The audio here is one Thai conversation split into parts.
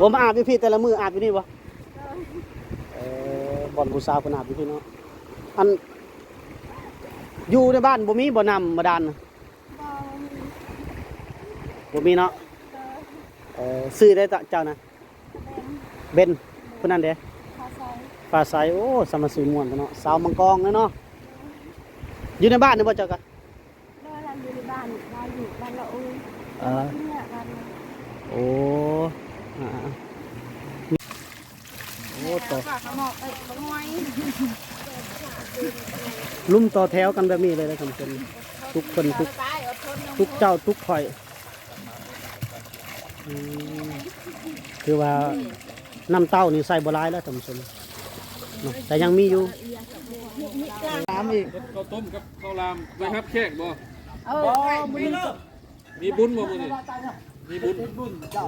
โอ้มาอาบอยู่พี่แต่ละมืออาบอยู่นี่บ่เออบอลผู้สาวเพิ่นอาบอยู่พี่เนาะอันอยู่ในบ้านบ่มีบ่นำบ่ดานน่ะบ่มีเนาะเออซื้อได้ตะเจ้านะเบนผู้นั้นเด้ฟ้าใสโอ้สมาซื้อม่วนกันเนาะสาวมังกรเลยเนาะอยู่ในบ้านนี่บ่เจ้าก็เราอยู่ในบ้านเราอยู่บ้านเราเอ้ยเออเนี่ยบ้านเราโอ้อ่า โอ้ต่อฝากกระหมอกเอ้ยกระหมอยลุ่มต่อแถวกันแบบนี้เลยนะท่านผู้ชมทุกคนทุกตายอดทนทุกเจ้าทุกข่อยอืมคือว่าน้ำเต้านี่ใส่บหลายแล้วท่านผู้ชมเนาะแต่ยังมีอยู่น้ำอีกข้าวต้มกับข้าวรามไว้ครับแขกบ่เออมีเลิกมีบุญบ่มื้อนี้ มีบุญบุญเจ้า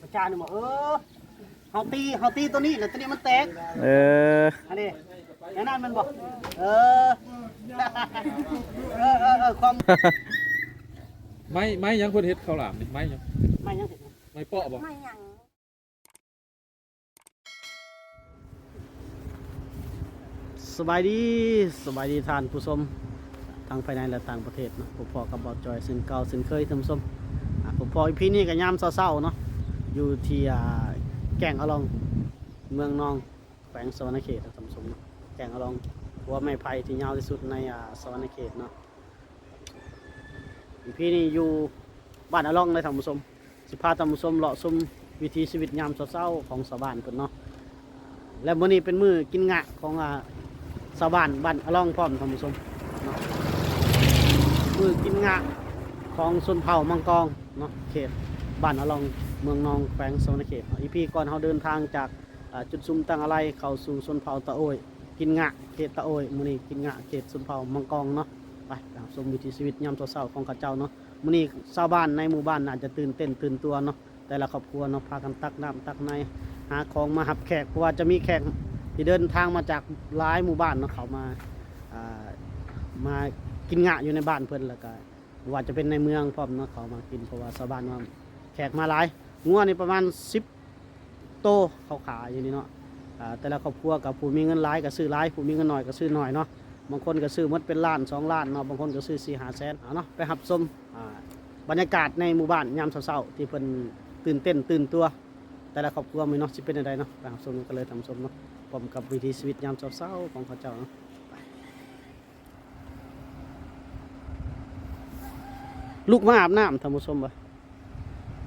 ประจานบอกเออเฮาตีเฮาตีตัวนี้แล้วตัวนี้มันแตก เออ อันนี้แค่นั้นมันบอกเออ เออเออเออความไม้ไม้ยังเพิ่นเฮ็ดข้าวหลามนี่ไม้ยัง ไม่ยังเห็นไม้เปาะบ่ไม่ยัง สบายดีสบายดีท่านผู้ชมทางภายในและต่างประเทศเนาะผมพอกับบอจอยสินเก่าสินเคยท่านผู้ชมอะผมพออีพี่นี่กับยามเศร้าๆเนาะอยู่ที่อ่าแก่งอลองเมืองนองแขวงสวรรณเขตท่านผู้ชมแก่งอลองหัวไม้ไผ่ที่ยาวที่สุดในอ่าสวรรณเขตเนาะอีพี่นี่อยู่บ้านอลองเลยท่านผู้ชมสิพาท่านผู้ชมเลาะชมวิถีชีวิตยามเศร้าๆของชาวบ้านเพิ่นเนาะและมื้อนี้เป็นมื้อกินงะของ อ่าวบ้านบ้านอล่องพร้อมท่านผู้ชมเมือกินงะของชนเผ่ามังกรเนาะเขตบ้านอล่องเมืองนองแขวงสวรรณเขตอีพีก่อนเขาเดินทางจากจุดซุมตั้งอะไรเข้าสู่ชนเผ่าตะโอยกินงะเขตตะโอยมือนี้กินงะเขตชนเผ่ามังกรเนาะไปไปรับชมวิถีชีวิตยามเช้าของข้าเจ้าเนาะมือนี้ชาวบ้านในหมู่บ้านน่าจะตื่นเต้นตื่นตัวเนาะแต่ละครอบครัวเนาะพากันตักน้ำตักในหาของมาหับแขกเพราะว่าจะมีแขก ที่เดินทางมาจากหลายหมู่บ้านเนาะเขามาามากินงะอยู่ในบ้านเพิ่นแล้วก็ว่าจะเป็นในเมืองพร้อมเนาะเขามากินเพราะว่าชาวบ้านว่าแขกมาหลายงัวนี่ประมาณ 10 โตเขาขายอยู่นี่เนาะแต่ละครอบครัวกับผู้มีเงินหลายก็ซื้อหลายผู้มีเงินน้อยก็ซื้อน้อยเนาะบางคนก็ซื้อมดเป็นล้านสองล้านเนาะบางคนก็ซื้อสี่ห้าแสนเนาะไปหับชมอ่าบรรยากาศในหมู่บ้านยามเช้าๆที่เพิ่นตื่นเต้นตื่นตัว แต่ละครอบครัวมีเนาะสิเป็นอะไรเนาะไปหับชมกันเลยทำชมเนาะ พร้อมกับวิถีชีวิตยามเช้าๆของเขาเจ้าเนาะลูกมาอาบน้ำท่านผู้ชมบ่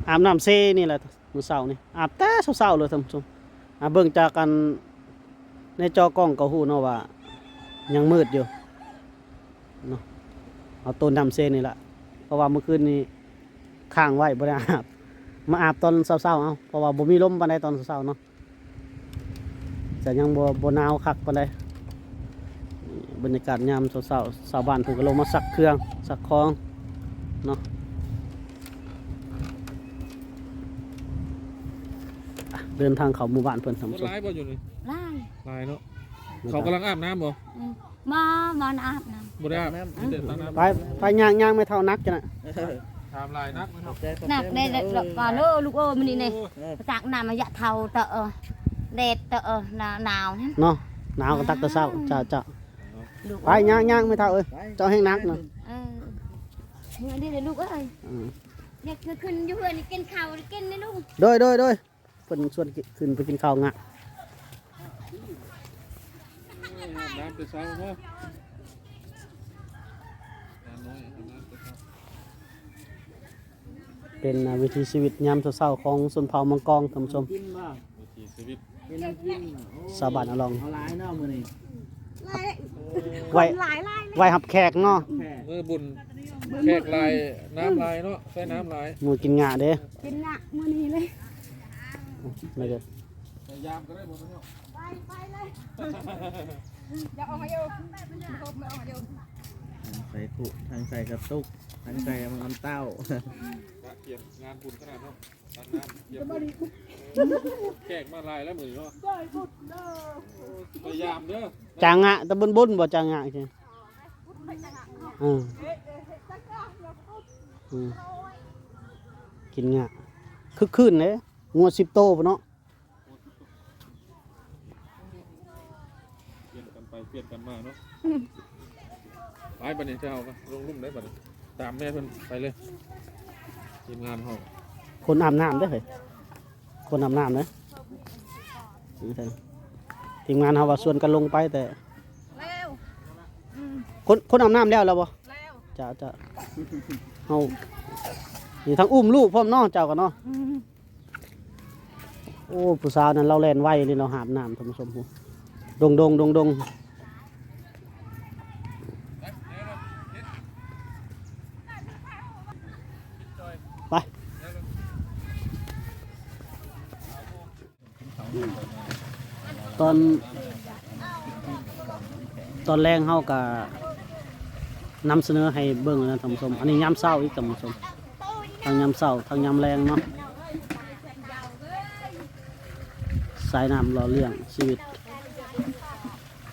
อาบน้ำเซนี่แหละมื้อเช้านี่อาบแต่เช้าๆเลยท่านผู้ชมอาเบิ่งจากกันในจอกล้องก็ฮู้เนาะว่า ยังมืดอยู่เนาะเอาต้นน้ำเซนี่ละเพราะว่าเมื่อคืนนี้ค้างไว้บ่ได้อาบมาอาบตอนเช้าๆเอาเพราะว่าบ่มีลมปานใดตอนเช้าๆเนาะ แต่ยังบ่บ่หนาวคักปานใดนี่บรรยากาศยามเช้าๆชาวบ้านเพิ่นก็ลงมาซักเครื่องซักของเนาะอะเดินทางเข้าหมู่บ้านเพิ่นท่านบ่ผู้ชมหลายบ่อยู่นี่ไล่หลายเนาะเขากำลังอาบน้ำบ่อืมมามาอาบน้บ่ได้อาบมีแต่ตั้งน้ำไปไปย่างย่างไม่เท่านักจ้ะนะถามหลายนักนะครับำหนักเด็ดหลบก่อนเด้อลูกเอ้ยมันนี่นี่จากน้ำมายะเทาเตอะ เด็ดเตอะหนาวหนาวนั่นเนาะหนาวก็ตักแต่เช้าจ้าจ้าลูกไปย่างย่างไม่เท่าเอ้ยเจ้าแห้งนักเนาะเออเมื่อนี้เลยลูกเอ้ยอืมเด็กคือขึ้นอยู่เพื่อนนี่กินข้าวกินนี่ลูกโดยโดยโดยเพิ่นชวนกินขึ้นไปกินข้าวงะอาบน้ำแต่เช้าบ่น้ำน้อยอาบน้ำแต่เช้าเป็นอ่าวิถีชีวิตยามเช้าๆของชนเผ่ามังกรท่านผู้ชมกินบ่วิถีชีวิต เป็นน้ำกินโอ้สาบานอลอง เอาหลายเนาะมื้อนี้ไว้หลายหลายไว้หับแขกเนาะแค่มื้อบุญแขกหลายน้ำหลายเนาะใส่น้ำหลายหมูกินงาเด้กินละมื้อนี้เลยไม่เด้อพยายามก็ได้บ่เนาะไปไปเลยอย่าออกมาอยู่ครบไม่ออกมาอยู่ใส่ขุทางใส่กระตุกทางใส่มันเต้า กะเกียมงานบุญขนาดเนาะตัดน้ำเกียมแขกมาหลายแล้วมื้อนี้เนาะพยายามเด้อจางงะตะบุญบุญบ่จางงะใช่ไปอืมอืมกินงะคึกคืนเลยงัวสิบโตปะเนาะเปลี่ยนกันไปเปลี่ยนกันมาเนาะไปบัดนี้เจ้าก็ลงลุ่มได้บัดนี้ตามแม่เพิ่นไปเลย ทีมงานเฮาคนอาบน้ำเด้อเฮ้ยคนอาบน้ำนะนี่เถอะทีมงานเขาว่าส่วนกันลงไปแต่แล้วคนคนอาบน้ำแล้วแล้วบ่แล้วจะจะเฮานี่ทั้งอุ้มลูกพร้อมเน้องเจ้ากันเนาะโอ้ผู้สาวนั้นเราแล่นไวเลยเราหาบน้ำท่านผู้ชมพูดงดงดงดง ตอนตอนแรกเฮาก็นำเสนอให้เบิ่งนะท่านผู้ชมอันนี้ยามเช้าอีกท่านผู้ชมทางยามเช้าทางยามแรงเนาะสายน้ำหล่อเลี้ยงชีวิต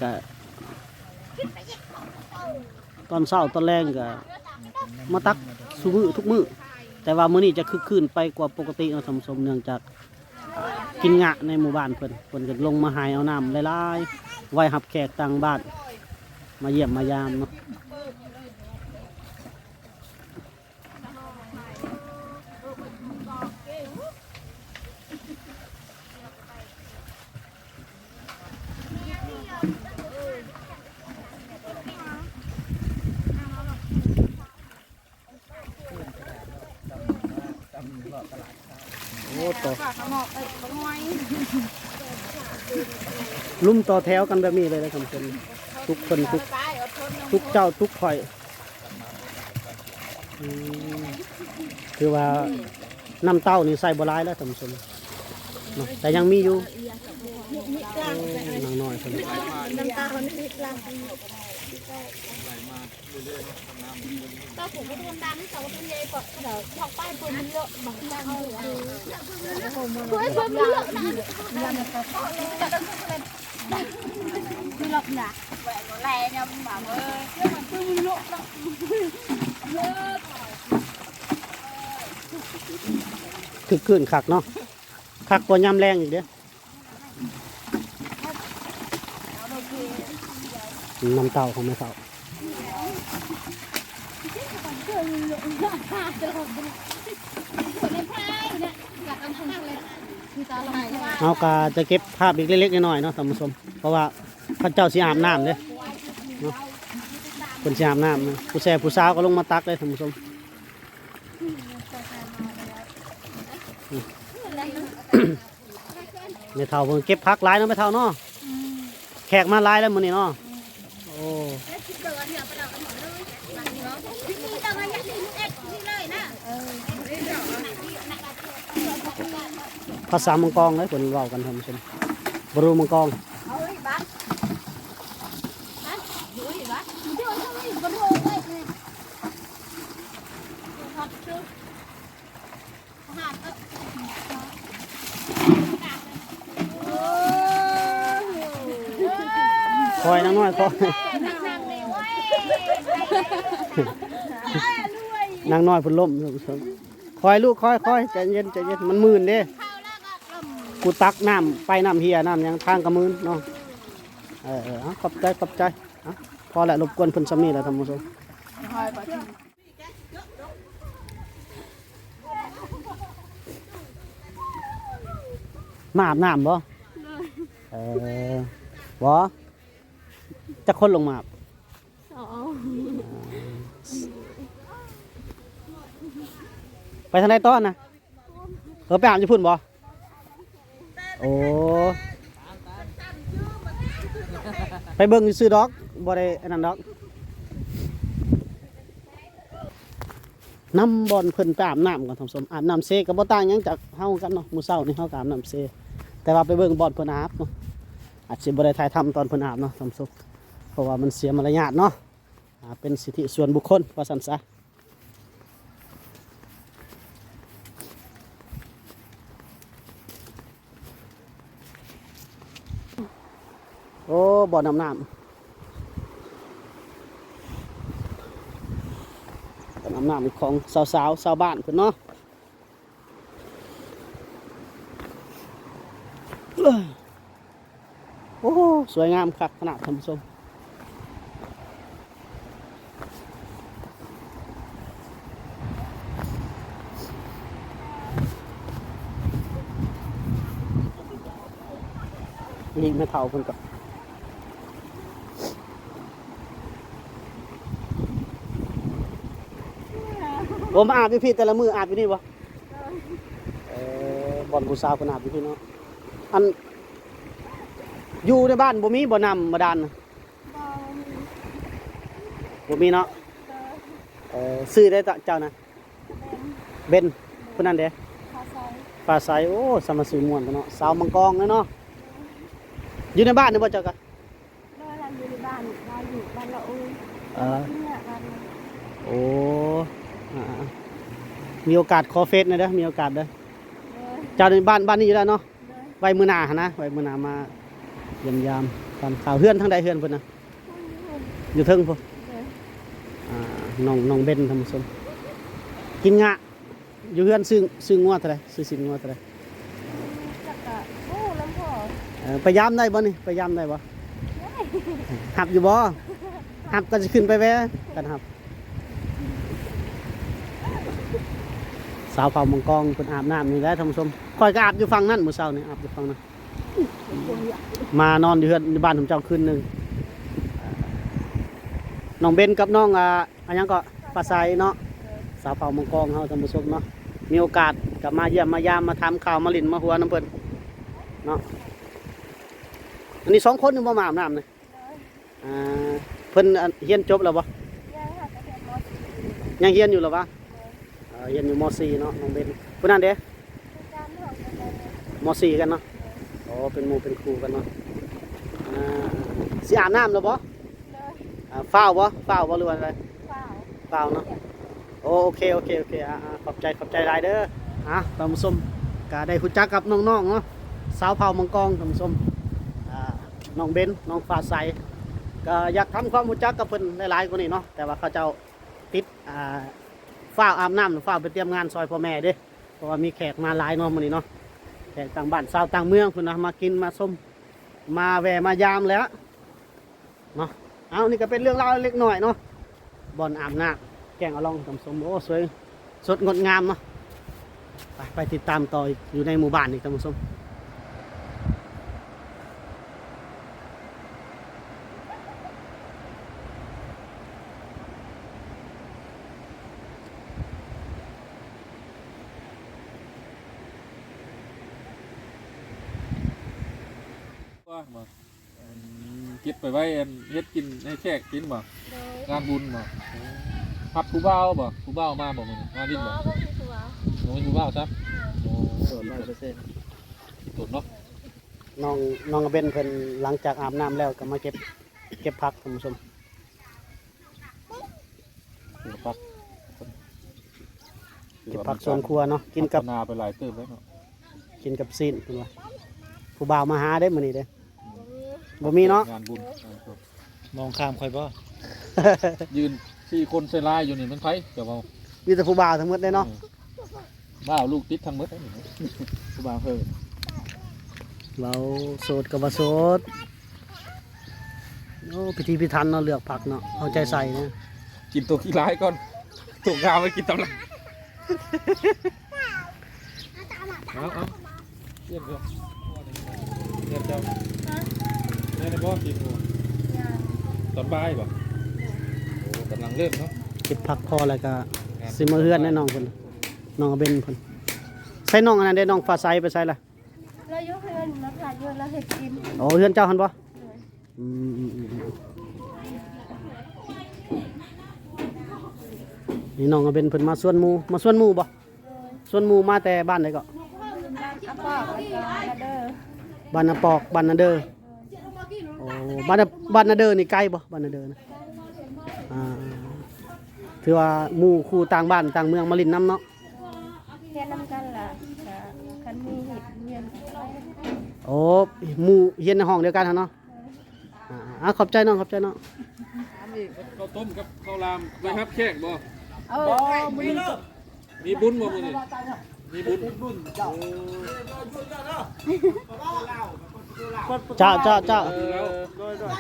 ก็ตอนเช้าตอนแรงก็มาตักสุมือทุกมือแต่ว่ามื้อนี้จะคึกคืนไปกว่าปกติเนาะท่านผู้ชมเนื่องจาก กินงะในหมู่บ้านเพิ่นเพิ่นก็ลงมาหายเอาน้ำหลายๆไว้หับแขกต่างบ้าน มาเยี่ยมมายามเนาะ ต่อลุ่มต่อแถวกันแบบนี้เลยนะท่านผู้ชมทุกคนทุกทุกเจ้าทุกข่อยอืมคือว่าน้ำเต้านี่ใส่บหลายแล้วท่านผู้ชมเนาะแต่ยังมีอยู่โอ้นางน้อยคนนี้ ก็ผมก็โดนดันแต่ว่าเป็นยายก็เดี๋ยวชอบป้ายปืนมันเยอะบางอย่างเลยเพื่อนเพื่อนมันเยอะนะคือหลอกหนาแหวนแรงเนี่ยมันแบบเออเพื่อนมันปืนมันเยอะนะคือขึ้นคักเนาะคักกว่ายำแรงอีกเด้อ น้ำเต้าของแม่เต้าเอากาจะเก็บภาพอีกเล็กๆน้อยๆเนาะท่านผู้ชมเพราะว่าพระเจ้าสิอาบน้ำเด้เนาะคนสิอาบน้ำผู้แซ่ผู้สาวก็ลงมาตักเลยท่านผู้ชมไม่เท่าเพิ่งเก็บพักหลายเนาะไม่เท่าเนาะแขกมาหลายแล้วมื้อนี้เนาะ ภาษามังกรเลยคนเว้ากันท่านผู้ชมบรูมังกรคอยนางน้อยคอยนางน้อยเพุ่นล่มท่านผู้ชมคอยลูกคอยคอยใจเย็นใจเย็นมันมื่นเด้ กูตักน้ำไปน้ำเฮียน้ำหยังทางกระมืนเนาะเออเออเอาขอบใจขอบใจเอาพอแหละรบกวนเพิ่นสำนีแหละท่านผู้ชมมาอาบน้ำบ่เออบ่จะคนลงมาอาบไปทางไหนต้อนนะเออไปอาบจะพุ่นบ่ โอ้ไปเบิ่งซื้อดอกบ่ได้อันนั้นดอกน้ำบอลเพิ่นไปอาบน้ำก่อนท่านผู้ชมอาบน้ำเซก็บ่ต่างหยังจากเฮากันเนาะมื้อเช้านี่เฮาก็อาบน้ำเซแต่ว่าไปเบิ่งบอลเพิ่นอาบเนาะอาจสิบ่ได้ถ่ายทำตอนเพิ่นอาบเนาะท่านผู้ชมเพราะว่ามันเสียมารยาทเนาะอ่าเป็นสิทธิส่วนบุคคลว่าซั่นซะ โอ้บ่อน้ำน้ำการอาบน้ำของสาวๆชาวบ้านเพิ่นเนาะโอ้สวยงามคักขนาดท่านผู้ชมนี่ไม่เท่าเพิ่นกับ ผมอาบอยู่พี่แต่ละมืออาบอยู่นี่บ่เออบอลผู้สาวคนอาบอยู่พี่เนาะอันอยู่ในบ้านบ่มีบ่นำบ่ดานน่ะบ่มีเนาะเออซื้อได้ตะเจ้านะเบนคนนั้นเด้พาซอยปลาใสโอ้สมาซื้อม่วนกันเนาะสาวมังกรเนาะอยู่ในบ้านนี่บ่เจ้าก็เมื่อเราอยู่ในบ้านเราอยู่บ้านเราอุ้ยเออ เนี่ยบ้านเรา โอ้อ่า มีโอกาสขอเฟซหนะเด้อมีโอกาสเด้อเลยเจ้าในบ้านบ้านนี้อยู่แล้วเนาะเลยไว้มือหนาหนนะไว้มือหนามาเยี่ยมยามตอนข่าวเฮือนทั้งใดเฮือนพุ่นนะอยู่เทิงพุ่นเลยอ่าน้องน้องเบนทำสมกินงะอยู่เฮือนซื้อซื้องัวเท่าไหรซื้อสินงัวเท่าไหรจักกะโอ้ลำพอเอ่อไปยามได้บ่นี่ไปยามได้บ่หับอยู่บ่หับก็จะขึ้นไปแวะกันหับ สาวเผ่ามังกรคนอาบน้ำนี่แหละท่านผู้ชมคอยก็อาบอยู่ฝั่งนั้นมื้อเช้านี่อาบอยู่ฝั่งนั้นมานอนอยู่เฮือนอยู่บ้านผมเจ้าคืนหนึงน้องเบนกับน้องอ่าอันยังก็ปลาไซเนาะสาวเผ่ามังกรเฮาท่านผู้ชมเนาะมีโอกาสกลับมาเยี่ยมมายามมาทำข่าวมาลินมาหัวน้ำเพิ่นเนาะอันนี้สองคนนี่บ่มาอาบน้ำเลยอ่าเพิ่นเรียนจบแล้วบ่ยังหากระเทียมมอสยังเรียนอยู่หรอวะอ่า เรียนอยู่ม .4 เนาะน้องเบนผู้นั้นเด้คือการทำกันเลยม .4 กันเนาะอ๋อเป็นหมู่เป็นครูกันเนาะอ่าสิอาบน้ำแล้วบ่เลยอ่าฟ้าวบ่ฟ้าวบ่หรือว่าอะไรเปล่าฟ้าวเนาะโอโอเคโอเคโอเคอ่าอ่าขอบใจขอบใจหลายเด้ออะท่านผู้ชมก็ได้รู้จักกับน้องๆเนาะสาวเผ่ามังกรท่านผู้ชมอ่าน้องเบนน้องฟ้าใสก็อยากทำความรู้จักกับเพิ่นหลายๆกว่านี้เนาะแต่ว่าเขาเจ้าติดอ่า ฝ้าวอาบน้ำหรือฝ้าวไปเตรียมงานซอยพ่อแม่เด้เพราะว่ามีแขกมาหลายเนาะมื้อนี้เนาะแขกต่างบ้านชาวต่างเมืองพุ่นนะมากินมาส้มมาแวะมายามแล้วเนาะเอานี่ก็เป็นเรื่องราเล็กน้อยเนาะบ่อนอาบน้ำแกงเอาลองทำสมโอ้สวยสดงดงามเนาะไปไปติดตามต่ออีกอยู่ในหมู่บ้านอีกท่านผู้ชม ว่ามาอืมเก็บ ไปไว้อันเฮ็ดกินให้แขกกินบ่เลยงานบุญบ่พับผู้บ่าวบ่ผู้บ่าวมาบ่มื้อนี้มาดินก็บ่ก็คือตัวโอ้ยผู้บ่าวซับโอ้สดร้อยเปอร์เซ็นต์ตดเนาะน้องน้องกระเบนเพิ่นหลังจากอาบน้ำแล้วก็มาเก็บเก็บผักท่านผู้ชมเดี๋ยวพักเก็บผักสวนครัวเนาะกินกับพัฒนาไปหลายเติบแล้วเนาะกินกับซีนเพิ่นว่าผู้บ่าวมาหาได้มื้อนี้เด้ บ่มีเนาะงานบุญงานศพมองข้ามค่อยบ่ยืนสี่คนใส่ลายอยู่นี่มันไผเดี๋ยวเอามีแต่ผู้บ่าวทั้งหมดเลยเนาะบ้าวลูกติดทั้งหมดเลยนี่ผู้บ่าวเพิ่นเราโสดกับว่าโสดโอ้พิธีพิธันเนาะเลือกผักเนาะเอาใจใส่นะกินตัวขี้ร้ายก่อนตัวงามไว้กินตำลังเอาเอาเยี่ยมเยี่ยมเยี่ยมเจ้า แม่ในบ่กินโอ้ยางตอนบ่ายบ่โอ้กำลังเริ่มเนาะเก็บผักพอแล้วก็สิมาเฮือนแน่น้องเพิ่นน้องกระเบนเพิ่นใส่น้องอันนั้นได้น้องฟ้าใสไปใส่ละเรายกเพื่อนมาถ่ายเยอะแล้วเห็ดกินโอ้เฮือนเจ้าหันบ่เลยอืมอืมอืมอืมนี่น้องกระเบนเพิ่นมาสวนหมู่มาสวนหมู่บ่เลยสวนหมู่มาแต่บ้านไหนก็อาปอกไว้ก่อนนะเด้อบ้านนาปอกบ้านนาเดอโอ้ บ้านนาบ้านนาเดอนี่ไกลบ่บ้านนาเดอนะอ่าถือว่าหมู่คู่ต่างบ้านต่างเมืองมาลินน้ำเนาะแค่น้ำกันล่ะก็คันมีเห็ดเวียนไปโอ้หมู่เฮียนในห้องเดียวกันหั่นเนาะอ่าอ่าขอบใจน้องขอบใจน้องข้าวต้มกับข้าวรามไปครับแขกบ่เออมีบุญบ่มื้อนี้มีบุญเจ้า เจ้าเจ้าเออแล้วโดยโดย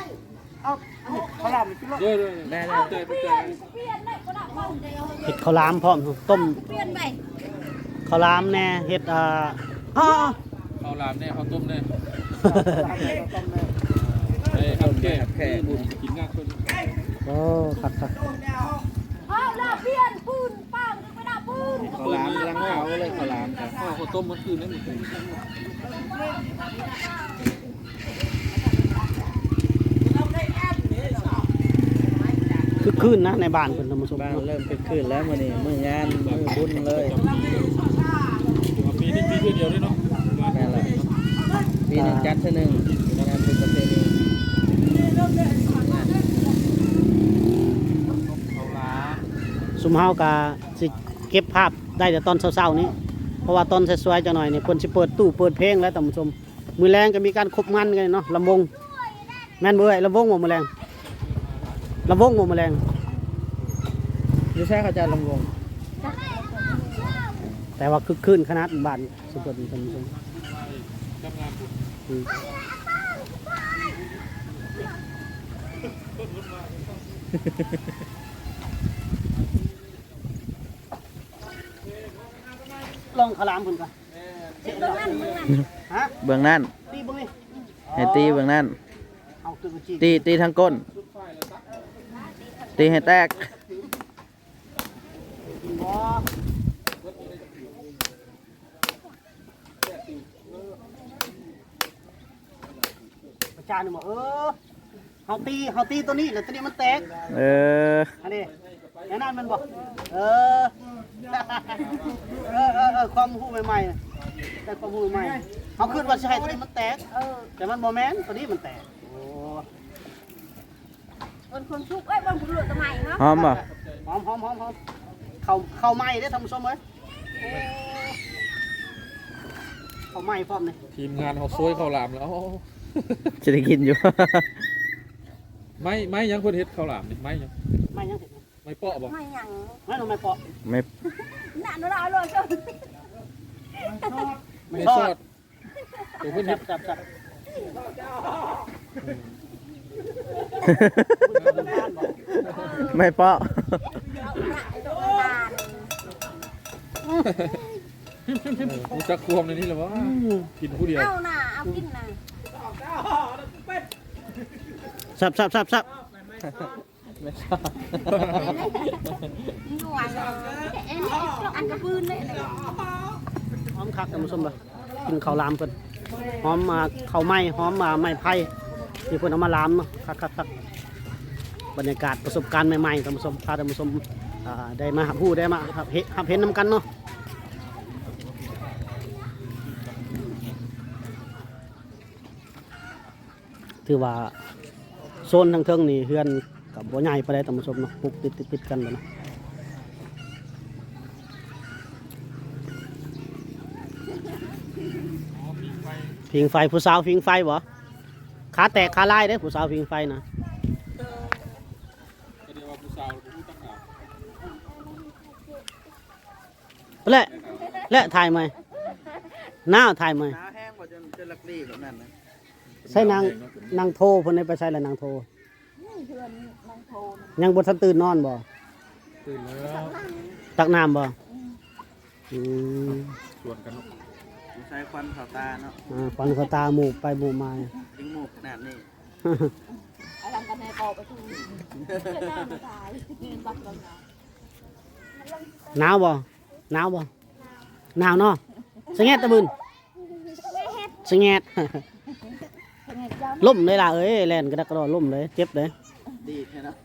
เด้อเด้อได้ได้ใจไปใจเปลี่ยนได้ก็ได้บ้างเดียวเห็ดข้าวหลามพร้อมต้มเปลี่ยนไปข้าวหลามแน่เห็ดอ่าอ้อข้าวหลามแน่ข้าวต้มแน่เอ้ยครับแก่แค่บุญกินงากคนโอ้คักคักเอาละเปลี่ยนปืนปังไม่ได้ปืน ข้าวหลามลังเขาเลยข้าวหลามครับข้าวข้าวต้มมันคืนนั่นนี่คือคืนนะในบ้านเพิ่นท่านผู้ชมบ้านเริ่มเป็นขึ้นแล้วมื้อนี้มื้องานมื้อบุญเลยปีนี้ปีเดียวนี่เนาะแม่นละปีหนึงจัดเทื่อหนึงงานเป็นประเพณีข้าวหลามซุมเฮาก็สิ เก็บภาพได้แต่ตอนเช้าๆนี้ เพราะว่าตอนสวยๆจังหน่อยเนี่เพิ่นสิเปิดตู้เปิดเพลงแล้วท่านผู้ชม มือแรงก็มีการคบงานกันเนาะลำวงแม่นบ่เอ้ยลำวงบ่มื้อแรงลำวงบ่มื้อแรงอยู่ใช่เขาจะลำวง แต่ว่าคึกคืนขนาดบานสุดยอดท่านผู้ชมอืม ลองขาวหลามเพิ่นก่อนเบื้องนั้นเบื้องนั้นฮะเบื้องนั้นตีเบิ่งนี่ให้ตีเบื้องนั้นเอาตึกจีตีตีทั้งก้น ตีให้แตกกินบ่ประจานนี่บอกเออเฮาตีเฮาตีตัวนี้แล้วตัวนี้มันแตก เออ อันนี้แน่นอนมันบอกเออ เออเออเออความรู้ใหม่ๆได้ความรู้ใหม่ๆเขาคิดว่าสิใช่ตัวนี้มันแตกเออแต่มันบ่แม่นตัวนี้มันแตกโอ้บนคนชุกเอ้ยบนคนหลุดทำไมเนาะหอมบ่หอมหอมหอมหอมเข้าเข้าไหม้ได้อทำส้มเอ้ยโอ้เข้าไหม้พร้อมนี่ทีมงานเขาซวยข้าวหลามแล้ว จะได้กินอยู่ ไม่ไม่ยังคนเฮ็ดข้าวหลามนี่ไม่ยัง ไหม้ยังเสร็จ ไม่เปาะบ่ไม่หยังไหม้ลงไม่เปาะไม่หน้าหนูเราเลยจ้ะไม่ซอดตัวเพิ่นจัเฮ็บดจับจับไม่เปาะเอาหน้าตัวตาลกูจักควมในนี้แหละวะกินผู้เดียวเอาหน้าเอากินหน้าสับสับสับสับ ไม่ชอบหน่วยเอ็นอันกระปืนเลยหอมคักทำส้มเลยกินข้าวหลามเพิ่นหอมมาข้าวไหม้หอมมาไม้ไผ่ที่เพิ่นเอามาหลามเนาะคักคักคักบรรยากาศประสบการณ์ใหม่ๆท่านผู้ชมพาท่านผู้ชมอ่าได้มาหาผู้ได้มาครับเห็นครับเห็นน้ำกันเนาะถือว่าโซนทางเทิงนี่เฮือนกั บบ่ใหญ่ปานใดท่านผู้ชมเนาะปลูกติดติดติดกันเลยเนาะพิงไฟผู้สาวพิงไฟบ่ขาแตกขาลายเด้อผู้สาวพิงไฟนะก็เรียกว่าผู้สาวผู้ตั้งหาและและถ่ายไหมหน้าถ่ายไหมน้าแห้งกว่าจนจนลักลี่แบบนั้นนะใช่นางนางโทเพิ่นได้ไปใช้แล้วนางโท ยังบ่ทันตื่นนอนบ่ตื่นแล้วตักน้ำบ่อืมชวนกันเนาะใช้ควันขาวตาเนาะอ่าฟันเขาตาหมู่ไปหมู่มาทิ้งหมูกขนาดนี้อะไรกันในกอไปทุกตายบักบังหนาวบ่หนาวบ่หนาวเนาะสงแงดตะบึนสงแงดล่มเลยล่ะเอ้ยแล่นกระดักกระดอล่มเลย เจ็บเลย ดีแค่เนาะ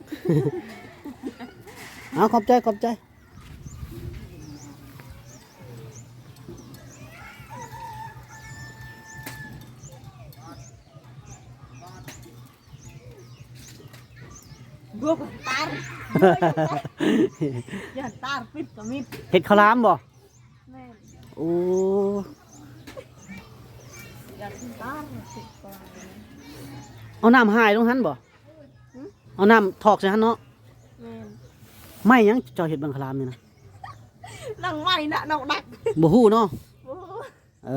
เอาขอบใจขอบใจบุกตาอย่าตาปิดก็มิดเห็ดข้าวหลามบ่แม่โอ้อย่าตาปิดก่อนเอาน้ำหายตรงหันบ่ เอาน้ำถอกใส่หันเนาะแม่โไม่หยังเจ้าเห็ดบังคลามนี่นะนังไม่น่ะนอกดักบ่ฮู้เนาะเอ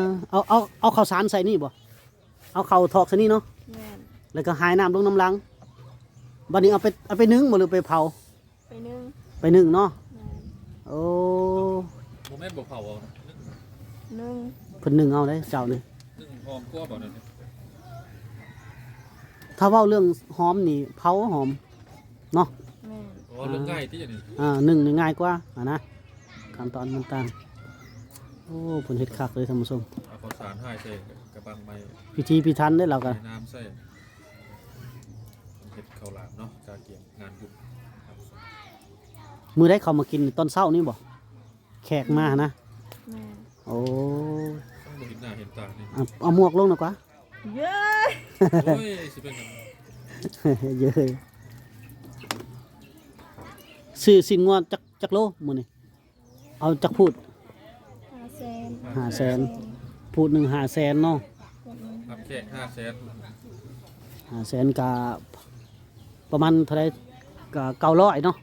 อเอาเอาเอาข้าวสารใส่นี่บ่เอาข้าวทอกใส่นี่เนาะแม่นแล้วก็หายน้ำลงน้ำลังบัดนี้เอาไปเอาไปนึ่งบ่หรือไปเผาไปนึ่งไปนึ่งเนาะแม่นโอ้โมเมนต์บอกเผาเอานะนึ่งเพิ่นนึ่งเอาได้เจ้านี่นึ่งหอมกลัวบอกนั่น ถ้าเว้าเรื่องหอมนี่เผาหอมเนาะ แม่นอ๋อเรื่องง่ายที่อย่างนี้อ่านึ่งนี่ง่ายกว่าอ่านะขั้นตอนมันต่างโอ้เพิ่นเฮ็ดคักเลยท่านผู้ชมเอาข้าวสารให้ใส่กระบังไม้พิธีพิธันได้เราก็ใส่น้ำใส่เห็ดข้าวหลามเนาะจาเกียงงานบุญครับมื้อได้เขามากินตอนเช้านี่บ่แขกมานะ แม่นโอ้ต้องบ่เห็นหน้าเห็นตานี่เอาเอาหมวกลงหน่อยกว่าเย้ย โอ้ยสิเป็นหยังเยอะซื้อสินงวดจักจักโลมื้อนี้เอาจักพูดห้าแสนห้าแสน พูดหนึ่งห้าแสนเนาะรับแค่ห้าแสนห้าแสนกะประมาณเท่าไรกะเก้าร้อยเนาะ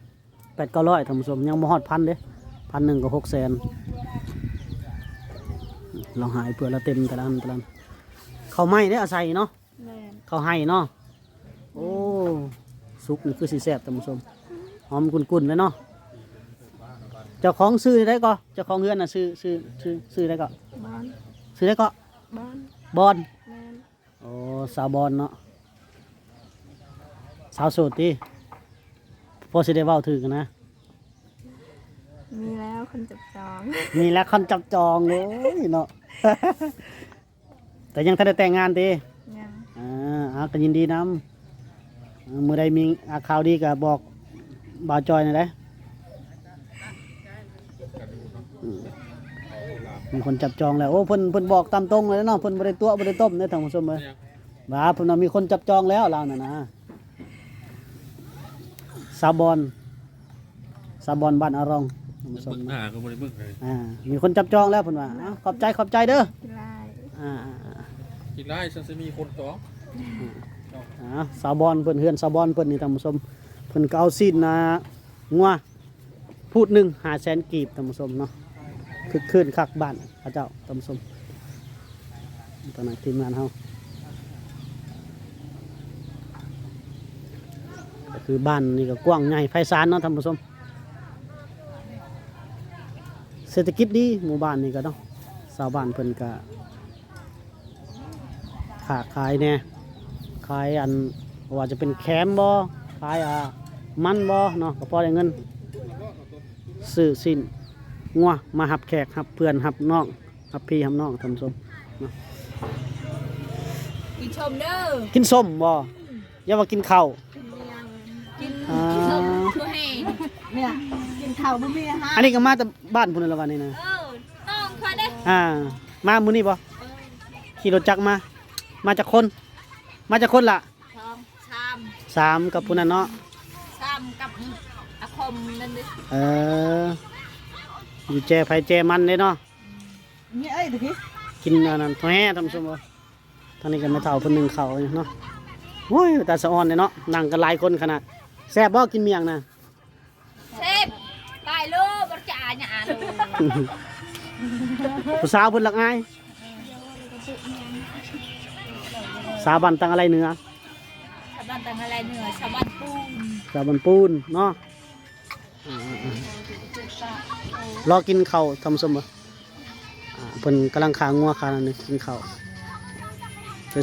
แปดเก้าร้อยท่านผู้ชมยังบ่ฮอดพันเด้พันหนึ่งก็หกแสนเราหายเพื่อละเต็มแต่ละอันแต่ละอันเขาวไหม้ได้อาศัยเนาะ แม่นเขาวให้เนาะโอ้สุกนี่คือสีแซ่บท่านผู้ชมหอมกุนๆเลยเนาะเจ้าของซื้อได้ก็เจ้าของเฮือนน่ะซื้อซื้อซื้อซื้อได้ก็บ้านซื้อได้ก็บ้านบอลแม่นโอ้สาวบอลเนาะสาวโสดติพอสิได้เว้าถึงนะ มีแล้วคนจับจองมีแล้วคนจับจองเลยเนาะ แต่ยังทันได้แต่งงานติยัง อ่าอาก็ยินดีนำเมื่อใดมีอาข่าวดีก็บอกบ่าวจอยหน่อยได้อืมมีคนจับจองแล้วโอ้เพิ่นเพิ่นบอกตามตรงเลยเนาะเพิ่นบ่ได้ตัวบ่ได้ต้มเด้อท่านผู้ชมเอ้ยเนี่ยบ้าเพิ่นว่ามีคนจับจองแล้วเราน่ะนะซาบอนซาบอนบ้านอารองท่านผู้ชมเบิ่งหน้าก็บ่ได้เบิ่งเลยอ่ามีคนจับจองแล้วเพิ่นว่าอ้าวขอบใจขอบใจเด้อกินไล่อ่า กินได้ฉันจะมีคนต่อ อ่าซาบอนเพิ่นเฮือนซาบอนเพิ่นนี่ท่านผู้ชมเพิ่นก็เอาซีนนะงัวพูดหนึ่งหาแสนกีบท่านผู้ชมเนาะคึกคืนคักบ้านพระเจ้าท่านผู้ชมตอนนั้นทีมงานเฮาก็คือบ้านนี่ก็กว้างใหญ่ไพศาลเนาะท่านผู้ชมเศรษฐกิจดีหมู่บ้านนี่ก็เนาะชาวบ้านเพิ่นก็ขาขายแน่ ขายอันว่าจะเป็นแคมบ่ขายอ่ามันบ่เนาะก็พอได้เงินซื้อสิ้นงัวมาหับแขกหับเพื่อนหับน้องหับพี่หับน้องท่านผู้ชมกินชมเด้อกินส้มบ่อย่าว่ากินข้าวกินอ่าตัวแห้งเนี่ยกินข้าวบ่มีอาหารอันนี้ก็มาจากบ้านพุ่นนละวันนี้นะเออน้องค่อยได้อ่า มามื้อนี้บ่ขี่รถจักรมา มาจากคน มาจากคนละทองชามสามกับพุ่นน่ะเนาะชามกับอาคมนั่นดิเอออยู่แจไผแจมันเลยเนาะนี่เอ้ยตะกี้กินอันนั้นท้อแห่ทำสมบ่ทางนี้ก็ไม่เท่าเพิ่นหนึงเขาวอยู่เนาะโอ้ยตาสะอ่อนเลยเนาะนั่งกันหลายคนขนาดแซ่บบ่กินเมียงนะเซฟตายเลยบ่จ่าหยาเลยผู้สาวเพิ่นรักอาย สาวบ้านตังอะไรเหนือชาวบ้านต่างอะไรเหนือชาวบ้านปูนสาวบ้านปูนเนาะอ่าๆรอกินข้าวทำสมบ่อ่าเพิ่นกำลังขางัวขานั่นนี่กินข้าว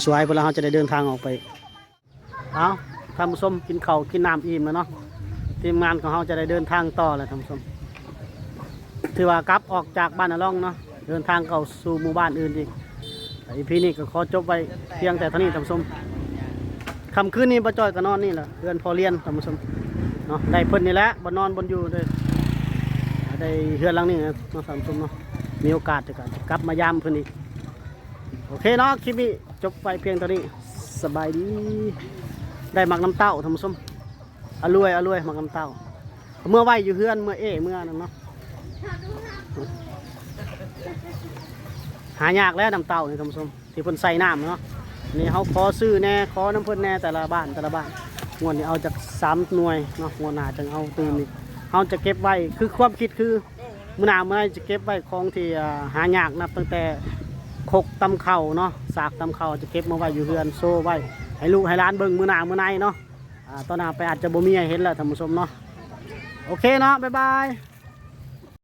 สวยๆเพิ่นแล้วเราจะได้เดินทางออกไปเอาท่านผู้ชมกินข้าวกินน้ำอิ่มแล้วเนาะทีมงานของเราจะได้เดินทางต่อแล้วท่านผู้ชมถือว่ากลับออกจากบ้านนาล่องเนาะเดินทางเข้าสู่หมู่บ้านอื่นอีกแต่ อีพีนี้ก็ขอจบไว้เพียงแต่เท่านี้ท่านผู้ชมคำคืนนี้ป้าจ้อยก็นอนนี่แหละเพื่อนพอเรียนท่านผู้ชมเนาะได้เพิ่นนี่แหละบนนอนบนอยู่เลยได้เฮือนหลังนี้นะเนาะท่านผู้ชมเนาะมีโอกาสจะกลับมายามเพิ่นอีกโอเคเนาะคลิปนี้จบไปเพียงเท่านี้สบายดีได้หมักน้ำเต้าท่านผู้ชมอร่วยอร่วยหมักน้ำเต้าเมื่อไหวอยู่เฮือนเมื่อเอเมื่อนั้นเนาะ หายากแล้วน้ำเต้านี่ท่านผู้ชมที่เพิ่นใส่น้ำเนาะนี่เขาขอซื้อแน่ขอน้ำเพิ่นแน่แต่ละบ้านแต่ละบ้านงวดนี้เอาจากสามหน่วยเนาะงวดหน้าจังเอาตื่นอีกเฮาจะเก็บไว้คือความคิดคือมือหน้ามื้อไหนจะเก็บไว้ของที่อ่าหายากนับตั้งแต่คกตำเข่าเนาะสากตำเข่าจะเก็บมาไว้อยู่เฮือนโซ่ไว้ให้ลูกให้หลานเบิ่งมือหน้ามื้อไหนเนาะตอนหน้าไปอาจจะบ่มีให้เห็นแล้วท่านผู้ชมเนาะโอเคเนาะบ๊ายบาย